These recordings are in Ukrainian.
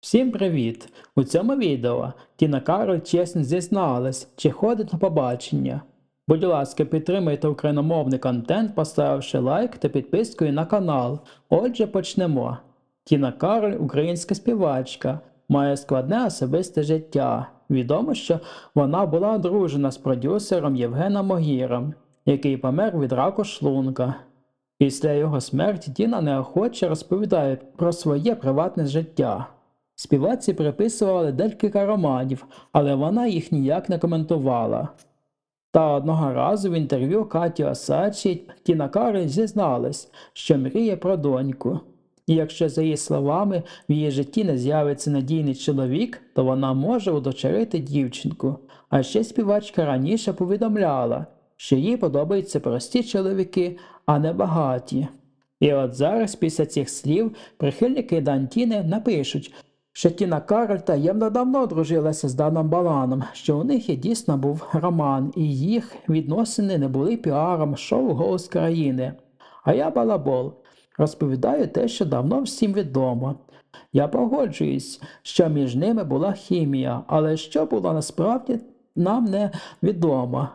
Всім привіт! У цьому відео Тіна Кароль чесно зізналась, чи ходить на побачення. Будь ласка, підтримайте україномовний контент, поставивши лайк та підпискою на канал. Отже, почнемо. Тіна Кароль українська співачка, має складне особисте життя. Відомо, що вона була одружена з продюсером Євгеном Могіром, який помер від раку шлунка. Після його смерті Тіна неохоче розповідає про своє приватне життя. Співаці приписували декілька романів, але вона їх ніяк не коментувала. Та одного разу в інтерв'ю Каті Осадчій Тіна Кароль зізналась, що мріє про доньку. І якщо, за її словами, в її житті не з'явиться надійний чоловік, то вона може удочерити дівчинку. А ще співачка раніше повідомляла, що їй подобаються прості чоловіки, а не багаті. І от зараз, після цих слів, прихильники Дантіни напишуть, що Тіна Кароль таємно давно одружилася з Даном Баланом, що у них і дійсно був роман, і їх відносини не були піаром шоу Голос країни. А я балабол. Розповідаю те, що давно всім відомо. Я погоджуюсь, що між ними була хімія, але що було насправді нам не відомо.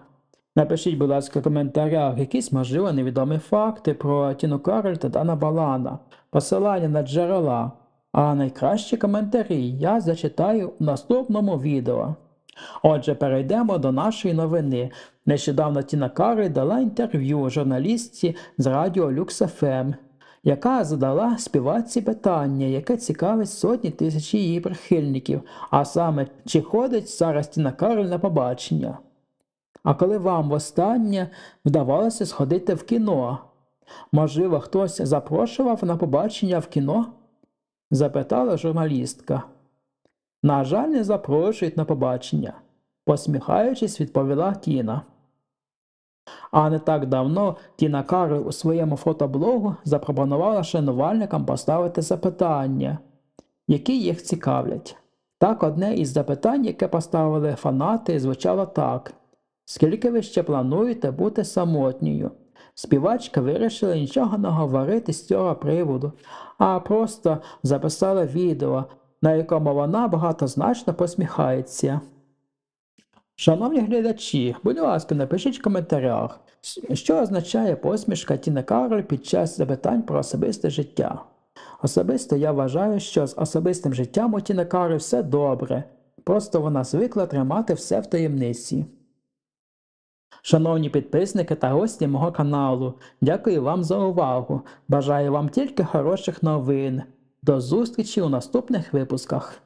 Напишіть, будь ласка, в коментарях якісь можливо невідомі факти про Тіну Кароль та Дана Балана, посилання на джерела, а найкращі коментарі я зачитаю в наступному відео. Отже, перейдемо до нашої новини. Нещодавно Тіна Кароль дала інтерв'ю журналістці з радіо FM, яка задала співачці питання, яке цікавить сотні тисяч її прихильників, а саме, чи ходить зараз Тіна Кароль на побачення. А коли вам востаннє вдавалося сходити в кіно? Можливо, хтось запрошував на побачення в кіно? Запитала журналістка. На жаль, не запрошують на побачення, посміхаючись, відповіла Тіна. А не так давно Тіна Кароль у своєму фотоблогу запропонувала шанувальникам поставити запитання, які їх цікавлять. Так, одне із запитань, яке поставили фанати, звучало так: Скільки ви ще плануєте бути самотньою? Співачка вирішила нічого не говорити з цього приводу, а просто записала відео, на якому вона багатозначно посміхається. Шановні глядачі, будь ласка, напишіть в коментарях, що означає посмішка Тіни Кароль під час запитань про особисте життя. Особисто я вважаю, що з особистим життям у Тіни Кароль все добре, просто вона звикла тримати все в таємниці. Шановні підписники та гості мого каналу, дякую вам за увагу. Бажаю вам тільки хороших новин. До зустрічі у наступних випусках.